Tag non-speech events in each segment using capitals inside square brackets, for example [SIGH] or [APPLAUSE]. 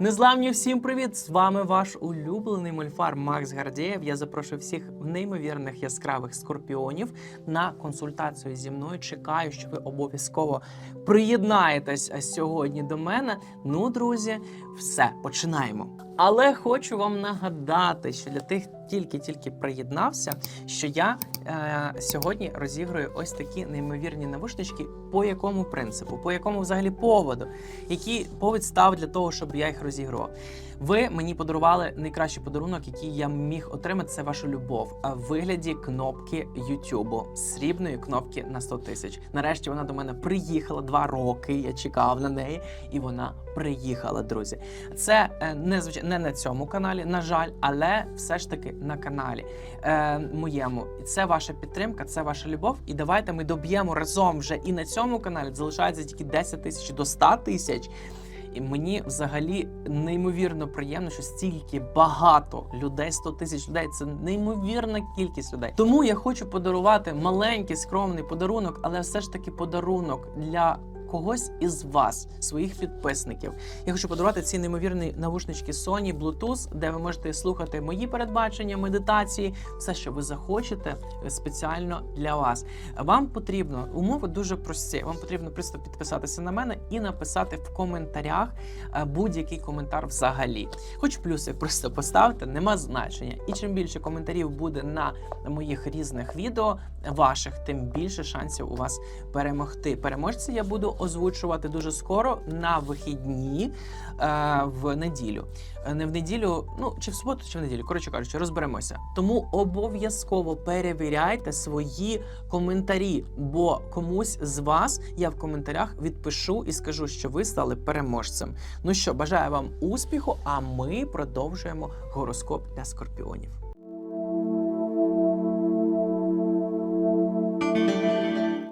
Незламні всім привіт! З вами ваш улюблений мольфар Макс Гардієв. Я запрошую всіх неймовірних яскравих скорпіонів на консультацію зі мною. Чекаю, що ви обов'язково приєднаєтесь сьогодні до мене. Ну, друзі, все починаємо. Але хочу вам нагадати, що для тих тільки-тільки приєднався, що я сьогодні розіграю ось такі неймовірні навушнички. По якому принципу, по якому взагалі поводу, який повід став для того, щоб я їх розігрував. Ви мені подарували найкращий подарунок, який я міг отримати. Це вашу любов в вигляді кнопки YouTube, срібної кнопки на 100 тисяч. Нарешті вона до мене приїхала два роки. Я чекав на неї, і вона приїхала, друзі. Це е, не не на цьому каналі, на жаль, але все ж таки на каналі е, моєму. Це ваша підтримка, це ваша любов. І давайте ми доб'ємо разом вже і на цьому каналі. Залишається тільки 10 тисяч до 100 тисяч. І мені взагалі неймовірно приємно, що стільки багато людей, 100 тисяч людей це неймовірна кількість людей. Тому я хочу подарувати маленький скромний подарунок, але все ж таки подарунок для когось із вас, своїх підписників. Я хочу подарувати ці неймовірні навушнички Sony Bluetooth, де ви можете слухати мої передбачення, медитації, все, що ви захочете, е, спеціально для вас. Вам потрібно умови дуже прості. Вам потрібно просто підписатися на мене і написати в коментарях е, будь-який коментар взагалі. Хоч плюсик просто поставте, нема значення. І чим більше коментарів буде на моїх різних відео, ваших, тим більше шансів у вас перемогти. Переможця я буду озвучувати дуже скоро на вихідні е, в неділю. Е, Не в неділю, ну чи в суботу, чи в неділю. Коротше кажучи, розберемося. Тому обов'язково перевіряйте свої коментарі, бо комусь з вас я в коментарях відпишу і скажу, що ви стали переможцем. Ну що, бажаю вам успіху, а ми продовжуємо гороскоп для скорпіонів.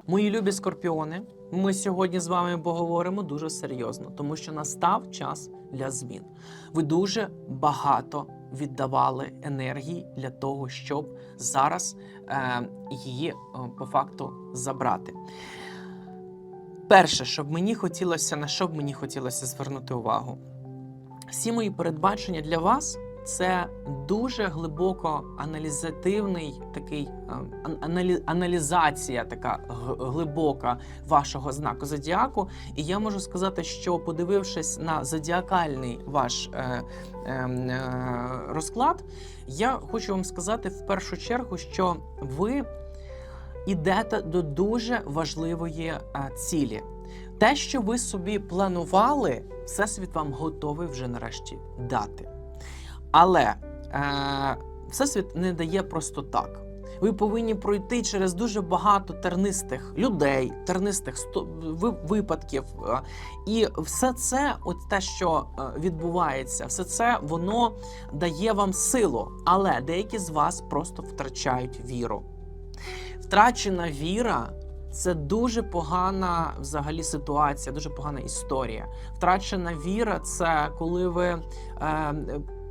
Мої любі скорпіони, ми сьогодні з вами поговоримо дуже серйозно, тому що настав час для змін. Ви дуже багато віддавали енергії для того, щоб зараз е, її е, по факту забрати. Перше, щоб мені хотілося, на що б мені хотілося звернути увагу. Всі мої передбачення для вас це дуже глибоко аналізативний такий е, аналі, аналізація, така глибока вашого знаку зодіаку. І я можу сказати, що подивившись на зодіакальний ваш е, е, е, розклад, я хочу вам сказати в першу чергу, що ви ідете до дуже важливої цілі. Те, що ви собі планували, всесвіт вам готовий вже нарешті дати. Але е, всесвіт не дає просто так. Ви повинні пройти через дуже багато тернистих людей, тернистих випадків. е, І все це, от те, що е, відбувається, все це воно дає вам силу. Але деякі з вас просто втрачають віру. Втрачена віра це дуже погана взагалі ситуація, дуже погана історія. Втрачена віра це коли ви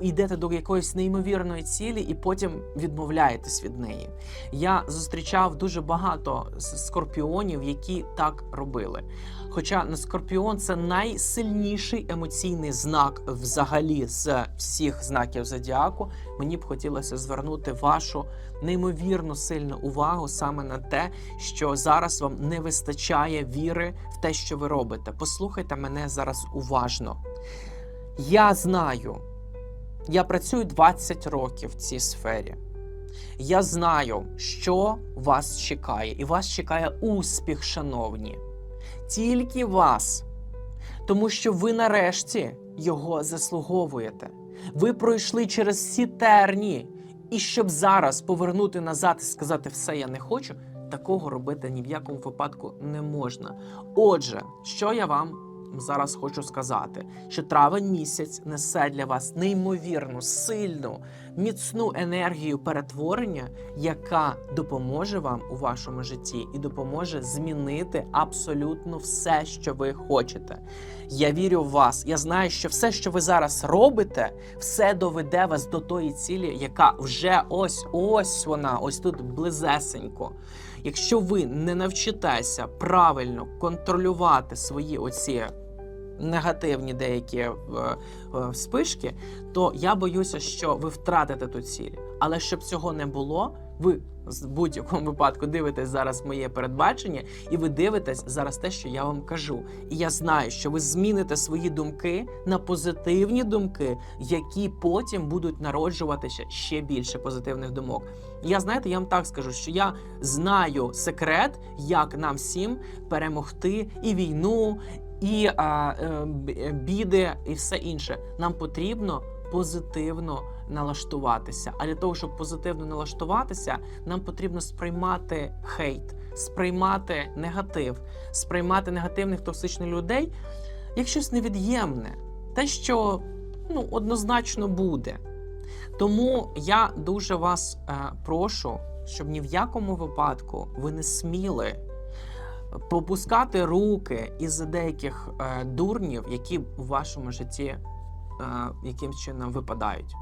йдете до якоїсь неймовірної цілі і потім відмовляєтесь від неї. Я зустрічав дуже багато скорпіонів, які так робили. Хоча на скорпіон це найсильніший емоційний знак взагалі з всіх знаків зодіаку. Мені б хотілося звернути вашу неймовірно сильну увагу саме на те, що зараз вам не вистачає віри в те, що ви робите. Послухайте мене зараз уважно. Я знаю, я працюю 20 років в цій сфері. Я знаю, що вас чекає, і вас чекає успіх, шановні. Тільки вас. Тому що ви нарешті його заслуговуєте. Ви пройшли через всі терні. І щоб зараз повернути назад і сказати все, я не хочу, такого робити ні в якому випадку не можна. Отже, що я вам зараз хочу сказати, що травень місяць несе для вас неймовірну, сильну, міцну енергію перетворення, яка допоможе вам у вашому житті і допоможе змінити абсолютно все, що ви хочете. Я вірю в вас. Я знаю, що все, що ви зараз робите, все доведе вас до тої цілі, яка вже ось ось вона, ось тут близесенько. Якщо ви не навчитеся правильно контролювати свої оці негативні деякі е, е, спишки, то я боюся, що ви втратите ту ціль. Але щоб цього не було, ви в будь-якому випадку дивитесь зараз моє передбачення, і ви дивитесь зараз те, що я вам кажу. І я знаю, що ви зміните свої думки на позитивні думки, які потім будуть народжуватися ще більше позитивних думок. Я знаєте, я вам так скажу, що я знаю секрет, як нам всім перемогти і війну, і а, е, біди, і все інше. Нам потрібно позитивно налаштуватися. А для того, щоб позитивно налаштуватися, нам потрібно сприймати хейт, сприймати негатив, сприймати негативних токсичних людей як щось невід'ємне, те, що ну, однозначно буде. Тому я дуже вас е, прошу, щоб ні в якому випадку ви не сміли попускати руки із деяких е, дурнів, які в вашому житті е, якимсь чином випадають.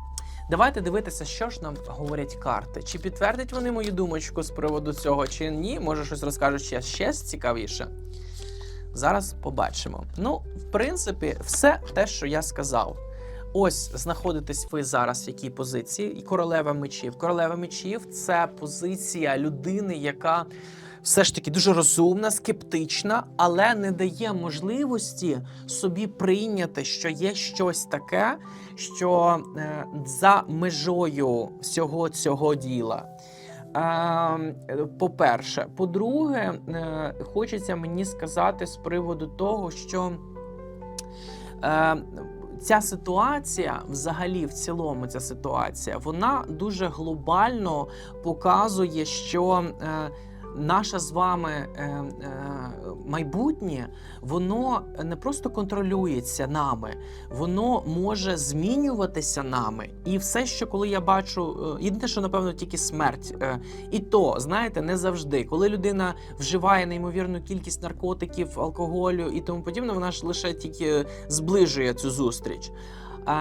Давайте дивитися, що ж нам говорять карти. Чи підтвердять вони мою думочку з приводу цього, чи ні? Може, щось розкажуть ще, ще цікавіше. Зараз побачимо. Ну, в принципі, все те, що я сказав. Ось знаходитесь ви зараз в якій позиції? І королева мечів. Королева мечів це позиція людини, яка все ж таки дуже розумна, скептична, але не дає можливості собі прийняти, що є щось таке, що е, за межою всього цього діла. Е, По-перше, по-друге, е, хочеться мені сказати з приводу того, що е, ця ситуація, взагалі, в цілому, ця ситуація, вона дуже глобально показує, що е, наше з вами е, е, майбутнє, воно не просто контролюється нами, воно може змінюватися нами. І все, що коли я бачу, е, єдине, що напевно тільки смерть. І то, знаєте, не завжди. Коли людина вживає неймовірну кількість наркотиків, алкоголю і тому подібне, вона ж лише тільки зближує цю зустріч. А,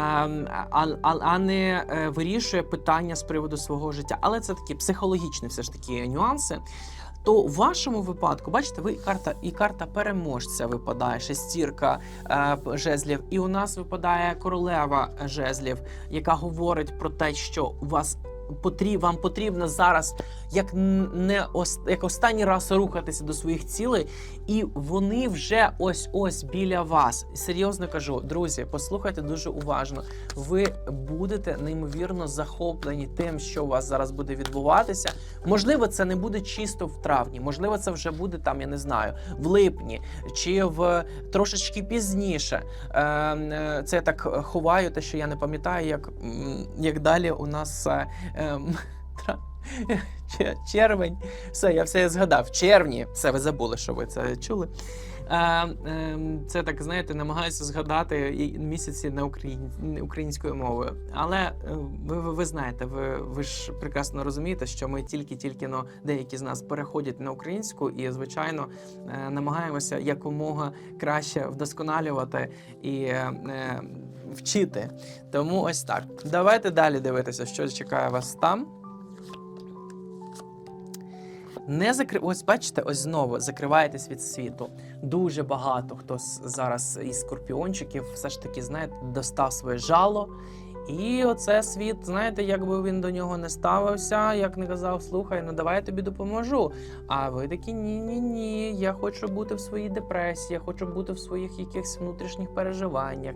а, а, а не вирішує питання з приводу свого життя. Але це такі психологічні все ж таки нюанси. То в вашому випадку, бачите, ви карта і карта переможця випадає, шестірка е, жезлів, і у нас випадає королева жезлів, яка говорить про те, що у вас потріб, вам потрібно зараз як не ос, як останній раз рухатися до своїх цілей, і вони вже ось ось біля вас. Серйозно кажу, друзі, послухайте дуже уважно. Ви будете неймовірно захоплені тим, що у вас зараз буде відбуватися. Можливо, це не буде чисто в травні, можливо, це вже буде там, я не знаю, в липні чи в трошечки пізніше. Е, е, Це я так ховаю, те, що я не пам'ятаю, як, як далі у нас е, ем, [LAUGHS] червень. Все, я все згадав. Червні. Все, ви забули, що ви це чули. Е, е, це так, знаєте, намагаюся згадати місяці на україн... українською мовою. Але е, ви, ви, ви знаєте, ви, ви ж прекрасно розумієте, що ми тільки-тільки но деякі з нас переходять на українську, і, звичайно, е, намагаємося якомога краще вдосконалювати і е, вчити. Тому ось так. Давайте далі дивитися, що чекає вас там. Не закри... Ось бачите, ось знову закриваєтесь від світу. Дуже багато хто зараз із скорпіончиків все ж таки, знаєте, достав своє жало. І оце світ, знаєте, якби він до нього не ставився, як не казав, слухай, ну давай я тобі допоможу. А ви такі ні, ні. Я хочу бути в своїй депресії, я хочу бути в своїх якихось внутрішніх переживаннях.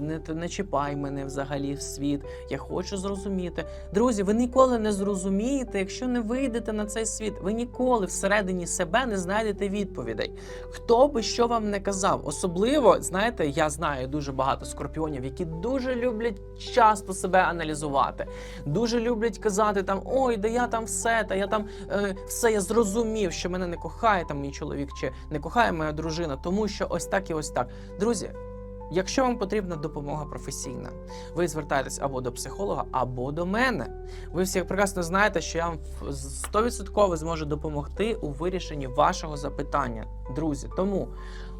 Не, не чіпай мене взагалі в світ. Я хочу зрозуміти. Друзі, ви ніколи не зрозумієте, якщо не вийдете на цей світ. Ви ніколи всередині себе не знайдете відповідей. Хто би що вам не казав, особливо знаєте, я знаю дуже багато скорпіонів, які дуже люблять часто себе аналізувати, дуже люблять казати там ой, да я там все, та я там е, все я зрозумів, що мене не кохає там мій чоловік, чи не кохає моя дружина, тому що ось так і ось так. Друзі. Якщо вам потрібна допомога професійна, ви звертаєтесь або до психолога, або до мене. Ви всі прекрасно знаєте, що я вам в- 100% зможу допомогти у вирішенні вашого запитання, друзі. Тому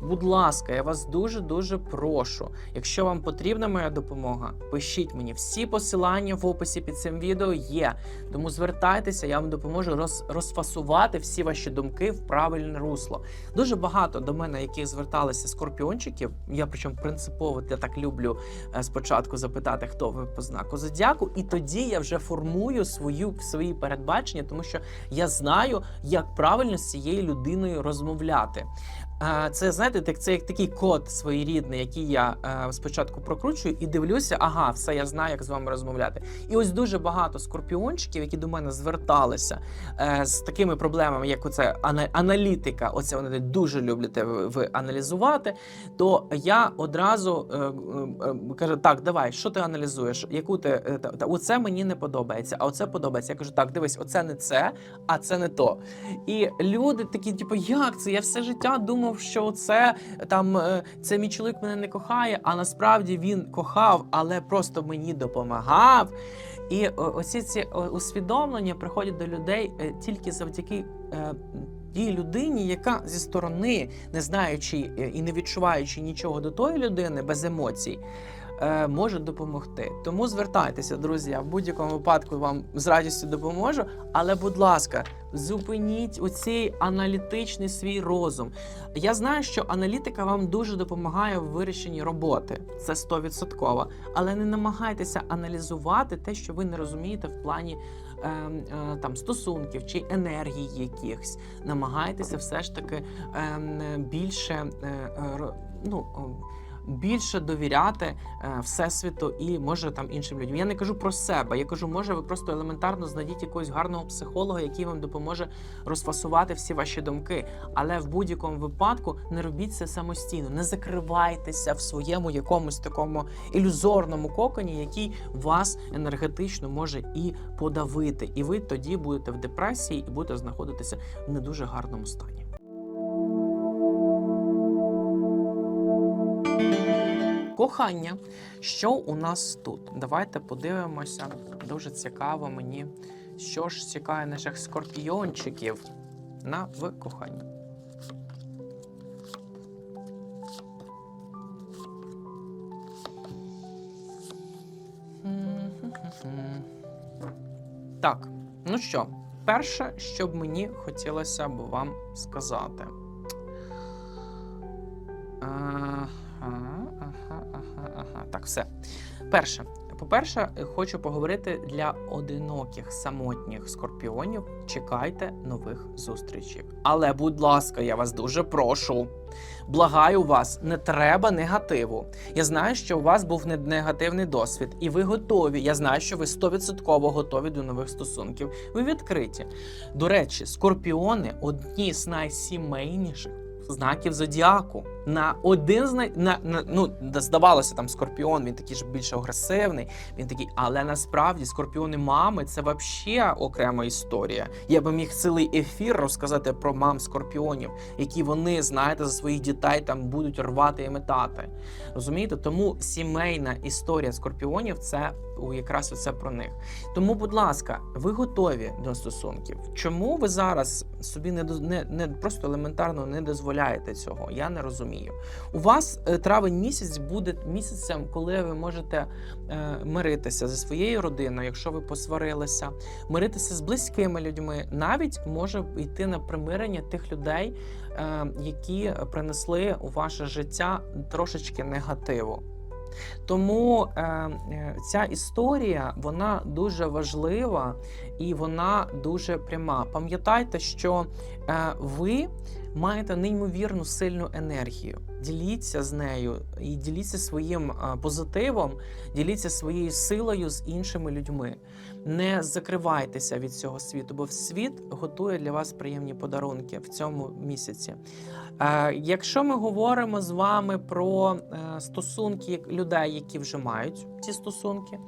Будь ласка, я вас дуже дуже прошу. Якщо вам потрібна моя допомога, пишіть мені. Всі посилання в описі під цим відео є. Тому звертайтеся, я вам допоможу роз, розфасувати всі ваші думки в правильне русло. Дуже багато до мене, яких зверталися скорпіончиків. Я причому принципово я так люблю е, спочатку запитати, хто ви по знаку зодіаку, і тоді я вже формую свою свої передбачення, тому що я знаю, як правильно з цією людиною розмовляти. Е, Це знаєте, так це як такий код своєрідний, який я е, спочатку прокручую і дивлюся, ага, все я знаю, як з вами розмовляти. І ось дуже багато скорпіончиків, які до мене зверталися е, з такими проблемами, як оце ана- аналітика. Оце вони дуже люблять ви, ви аналізувати. То я одразу е, е, е, кажу: так, давай, що ти аналізуєш? Яку ти е, та, та, оце мені не подобається, а оце подобається. Я кажу, так, дивись, оце не це, а це не то. І люди такі, типу, як це? Я все життя думав, що це там е, це мій чоловік мене не кохає, а насправді він кохав, але просто мені допомагав. І оці ці усвідомлення приходять до людей е, тільки завдяки. е, Тій людині, яка зі сторони, не знаючи е, і не відчуваючи нічого до тої людини без емоцій, е, може допомогти. Тому звертайтеся, друзі. Я в будь-якому випадку вам з радістю допоможу. Але, будь ласка, зупиніть оцей аналітичний свій розум. Я знаю, що аналітика вам дуже допомагає в вирішенні роботи. Це 100%. Але не намагайтеся аналізувати те, що ви не розумієте в плані. е, е, Там стосунків чи енергії якихось намагайтеся все ж таки ем, більше е, е, ну, о, більше довіряти е, всесвіту і може там іншим людям. Я не кажу про себе. Я кажу, може, ви просто елементарно знайдіть якогось гарного психолога, який вам допоможе розфасувати всі ваші думки. Але в будь-якому випадку не робіть це самостійно, не закривайтеся в своєму якомусь такому ілюзорному коконі, який вас енергетично може і подавити. І ви тоді будете в депресії і будете знаходитися в не дуже гарному стані. Кохання. Що у нас тут? Давайте подивимося. Дуже цікаво мені, що ж чекає наших скорпіончиків на в коханні. Так, ну що, перше, що б мені хотілося б вам сказати. Перше. По-перше, хочу поговорити для одиноких самотніх скорпіонів. Чекайте нових зустрічей. Але, будь ласка, я вас дуже прошу. Благаю вас, не треба негативу. Я знаю, що у вас був негативний досвід, і ви готові. Я знаю, що ви 100% готові до нових стосунків. Ви відкриті. До речі, скорпіони одні з найсімейніших знаків зодіаку. На один з най... на, на ну здавалося, там скорпіон, він такий ж більш агресивний. Він такий, але насправді скорпіони мами це вообще окрема історія. Я би міг цілий ефір розказати про мам скорпіонів, які вони, знаєте, за своїх дітей там будуть рвати і метати. Розумієте? Тому сімейна історія скорпіонів це якраз оце про них. Тому, будь ласка, ви готові до стосунків. Чому ви зараз собі не, не, не просто елементарно не дозволяєте цього? Я не розумію. У вас е, травень місяць буде місяцем, коли ви можете е, миритися зі своєю родиною, якщо ви посварилися, миритися з близькими людьми, навіть може йти на примирення тих людей, е, які принесли у ваше життя трошечки негативу. Тому е, ця історія вона дуже важлива і вона дуже пряма. Пам'ятайте, що е, ви маєте неймовірну сильну енергію. Діліться з нею і діліться своїм позитивом, діліться своєю силою з іншими людьми. Не закривайтеся від цього світу, бо світ готує для вас приємні подарунки в цьому місяці. Якщо ми говоримо з вами про е, стосунки людей, які вже мають ці стосунки,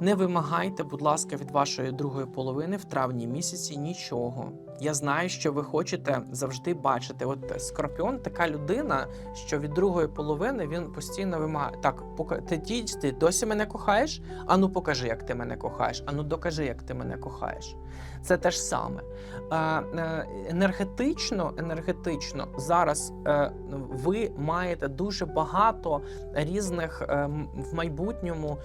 не вимагайте, будь ласка, від вашої другої половини в травні місяці нічого. Я знаю, що ви хочете завжди бачити. От скорпіон така людина, що від другої половини він постійно вимагає. Так, ти, ти досі мене кохаєш? Ану, покажи, як ти мене кохаєш. Ану, докажи, як ти мене кохаєш. це те ж саме. Е, енергетично, енергетично зараз е, ви маєте дуже багато різних е, в майбутньому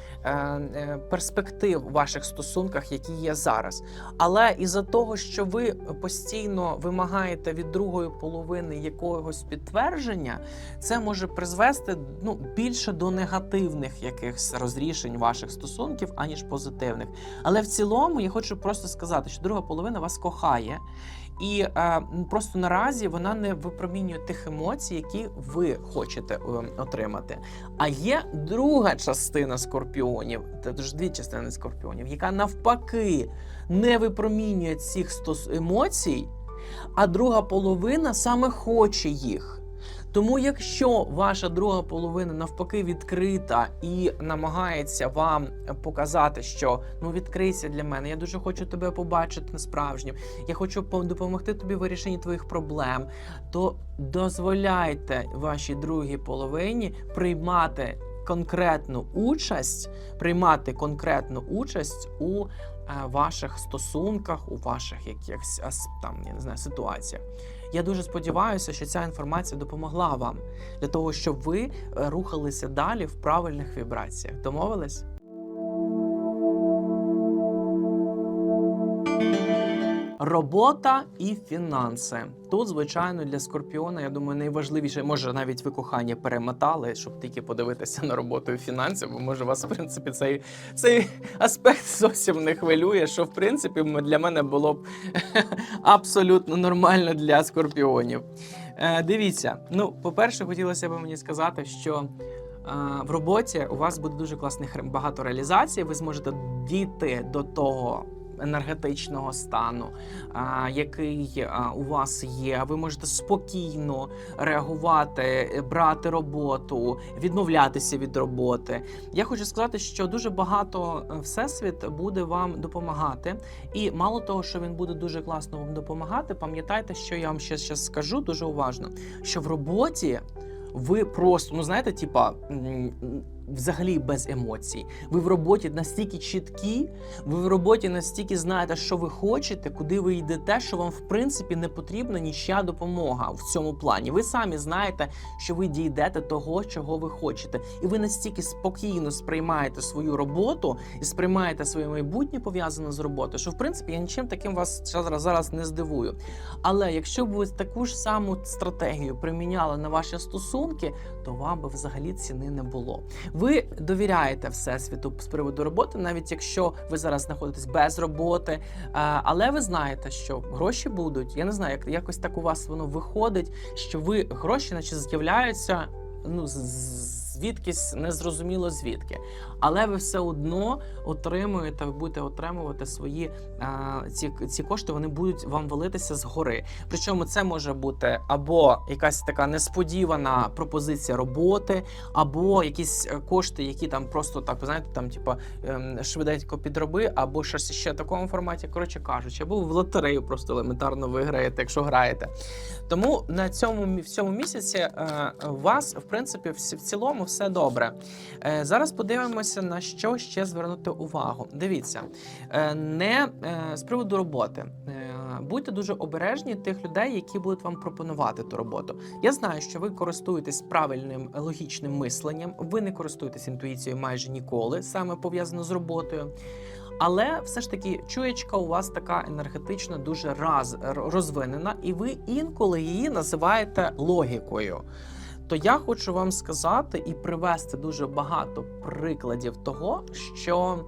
перспектив в ваших стосунках, які є зараз. Але із-за того, що ви постійно вимагаєте від другої половини якогось підтвердження, це може призвести ну, більше до негативних якихось розрішень ваших стосунків, аніж позитивних. Але в цілому я хочу просто сказати, що друга половина вас кохає. І е, просто наразі вона не випромінює тих емоцій, які ви хочете е, отримати. А є друга частина скорпіонів, це ж дві частини скорпіонів, яка навпаки не випромінює цих стос емоцій, а друга половина саме хоче їх. Тому, якщо ваша друга половина навпаки відкрита і намагається вам показати, що ну відкрийся для мене, я дуже хочу тебе побачити справжнім, я хочу по- допомогти тобі в вирішенні твоїх проблем, то дозволяйте вашій другій половині приймати конкретну участь, приймати конкретну участь у ваших стосунках, у ваших якихось там я не знаю ситуаціях. Я дуже сподіваюся, що ця інформація допомогла вам для того, щоб ви е, рухалися далі в правильних вібраціях. Домовились? Робота і фінанси. Тут, звичайно, для скорпіона, я думаю, найважливіше, може, навіть ви кохання перемотали, щоб тільки подивитися на роботу і фінанси, бо може вас, в принципі, цей, цей аспект зовсім не хвилює, що в принципі для мене було б [LAUGHS] абсолютно нормально для скорпіонів. Е, дивіться, ну, по-перше, хотілося б мені сказати, що е, в роботі у вас буде дуже класних багато реалізацій. Ви зможете дійти до того енергетичного стану, який у вас є. Ви можете спокійно реагувати, брати роботу, відмовлятися від роботи. Я хочу сказати, що дуже багато е, всесвіт буде вам допомагати. І мало того, що він буде дуже класно вам допомагати, пам'ятайте, що я вам ще зараз скажу дуже уважно, що в роботі. Ви просто, ну знаєте, типа взагалі без емоцій. Ви в роботі настільки чіткі, ви в роботі настільки знаєте, що ви хочете, куди ви йдете, що вам в принципі не потрібна нічия допомога в цьому плані. Ви самі знаєте, що ви дійдете того, чого ви хочете, і ви настільки спокійно сприймаєте свою роботу і сприймаєте своє майбутнє пов'язане з роботою, що в принципі я нічим таким вас зараз, зараз не здивую. Але якщо б ви таку ж саму стратегію приміняли на ваші стосунки, то вам би взагалі ціни не було. Ви довіряєте всесвіту з приводу роботи, навіть якщо ви зараз знаходитесь без роботи. Але ви знаєте, що гроші будуть. Я не знаю, як якось так у вас воно виходить, що ви гроші, наче з'являються. Ну, звідкись незрозуміло звідки. Але ви все одно отримуєте, ви будете отримувати свої а, ці, ці кошти, вони будуть вам валитися згори. Причому це може бути або якась така несподівана пропозиція роботи, або якісь е, кошти, які там просто так, знаєте, там, типу, ем, швиденько підроби, або щось ще в такому форматі, коротше кажучи, або в лотерею просто елементарно виграєте, якщо граєте. Тому на цьому в цьому місяці е, у вас, в принципі, в цілому все добре. Е, зараз подивимося, на що ще звернути увагу. Дивіться, е, не е, з приводу роботи. Е, будьте дуже обережні тих людей, які будуть вам пропонувати ту роботу. Я знаю, що ви користуєтесь правильним логічним мисленням, ви не користуєтесь інтуїцією майже ніколи, саме пов'язано з роботою. Але все ж таки чуєчка у вас така енергетична, дуже раз розвинена, і ви інколи її називаєте логікою. То я хочу вам сказати і привести дуже багато прикладів того, що,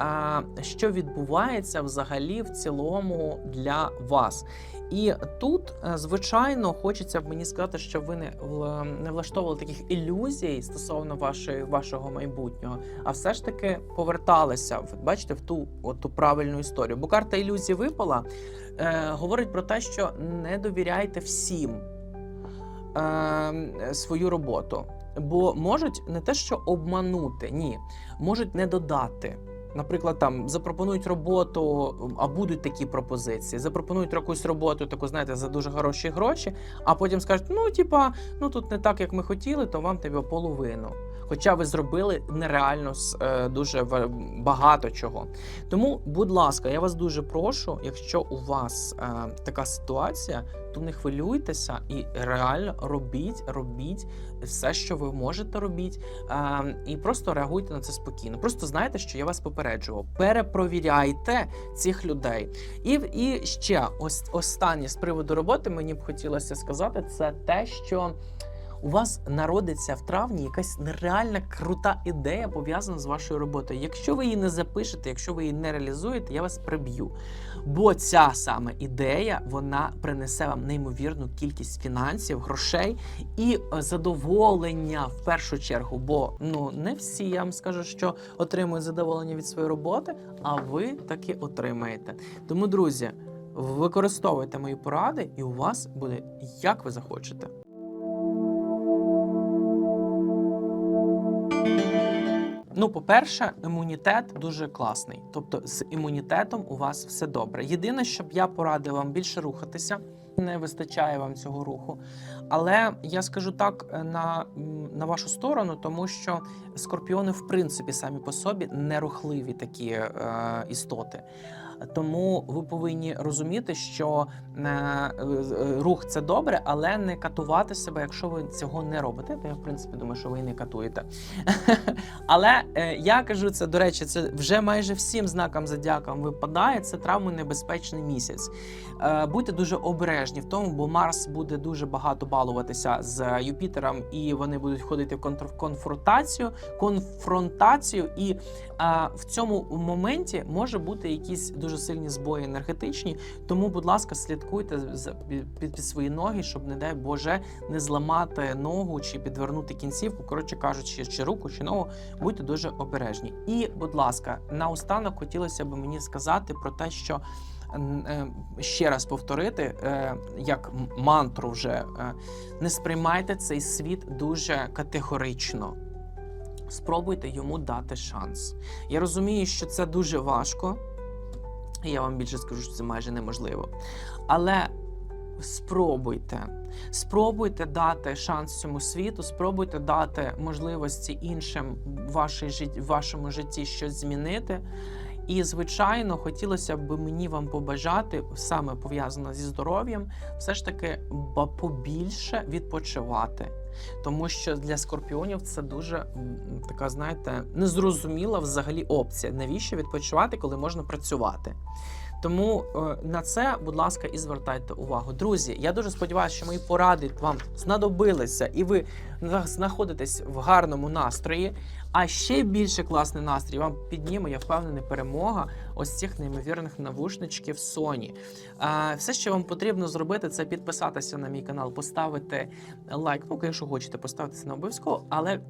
е, що відбувається взагалі в цілому для вас. І тут, е, звичайно, хочеться б мені сказати, що ви не, не влаштовували таких ілюзій стосовно вашої, вашого майбутнього, а все ж таки поверталися в бачите в ту, от, ту правильну історію. Бо карта ілюзії випала, е, говорить про те, що не довіряйте всім е, свою роботу. Бо можуть не те, що обманути, ні, можуть не додати. Наприклад, там запропонують роботу, а будуть такі пропозиції. Запропонують якусь роботу, таку знаєте, за дуже хороші гроші, а потім скажуть: ну, типа, ну тут не так, як ми хотіли, то вам тебе половину. Хоча ви зробили нереально е, дуже багато чого. Тому, будь ласка, я вас дуже прошу, якщо у вас е, така ситуація, то не хвилюйтеся і реально робіть, робіть все, що ви можете робіть, е, і просто реагуйте на це спокійно. Просто знайте, що я вас попереджував. Перепровіряйте цих людей. І, і ще ось останнє з приводу роботи мені б хотілося сказати, це те, що. У вас народиться в травні якась нереальна крута ідея пов'язана з вашою роботою. Якщо ви її не запишете, якщо ви її не реалізуєте, я вас приб'ю. Бо ця саме ідея вона принесе вам неймовірну кількість фінансів, грошей і е, задоволення в першу чергу. Бо ну не всі я вам скажу, що отримують задоволення від своєї роботи, а ви таки отримаєте. Тому, друзі, використовуйте мої поради, і у вас буде як ви захочете. Ну, по-перше, імунітет дуже класний. Тобто, з імунітетом у вас все добре. Єдине, щоб я порадив вам більше рухатися, не вистачає вам цього руху. Але я скажу так е, на, на вашу сторону, тому що скорпіони, в принципі, самі по собі нерухливі такі е, істоти. Тому ви повинні розуміти, що е, е, рух це добре, але не катувати себе, якщо ви цього не робите. То я в принципі думаю, що ви і не катуєте. [LAUGHS] Але е, я кажу це, до речі, це вже майже всім знакам зодіакам випадає. Це травмонебезпечний місяць. Будьте дуже обережні в тому, бо Марс буде дуже багато балуватися з Юпітером, і вони будуть ходити в конфронтацію, конфронтацію. І в цьому моменті може бути якісь дуже сильні збої енергетичні. Тому, будь ласка, слідкуйте під свої ноги, щоб, не дай Боже, не зламати ногу чи підвернути кінцівку. Коротше кажучи, чи руку, чи ногу. Будьте дуже обережні. І, будь ласка, наостанок хотілося б мені сказати про те, що е, ще раз повторити, е, як мантру вже е, не сприймайте цей світ дуже категорично. Спробуйте йому дати шанс. Я розумію, що це дуже важко. Я вам більше скажу, що це майже неможливо. Але спробуйте. Спробуйте дати шанс цьому світу, спробуйте дати можливості іншим в, вашому житті щось змінити. І, звичайно, хотілося б мені вам побажати, саме пов'язано зі здоров'ям, все ж таки побільше відпочивати. Тому що для скорпіонів це дуже така, знаєте, незрозуміла взагалі опція. Навіщо відпочивати, коли можна працювати? Тому е, на це, будь ласка, і звертайте увагу. Друзі, я дуже сподіваюся, що мої поради вам знадобилися, і ви знаходитесь в гарному настрої. А ще більше класний настрій вам підніме, я впевнений, перемога ось цих неймовірних навушничків Sony. Все, що вам потрібно зробити, це підписатися на мій канал, поставити лайк. Ну, якщо хочете, поставити це не обов'язково, але е,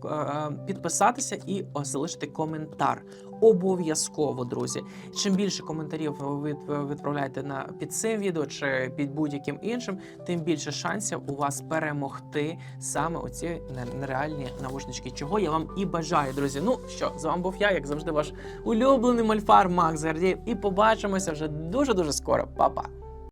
підписатися і залишити коментар. Обов'язково, друзі. Чим більше коментарів ви відправляєте на під цим відео чи під будь-яким іншим, тим більше шансів у вас перемогти саме оці нереальні навушнички. Чого я вам і бажаю, друзі. Ну що, з вами був я, як завжди, ваш улюблений мальфар Макс Гардієв. І побачимося вже дуже дуже скоро. Па-па!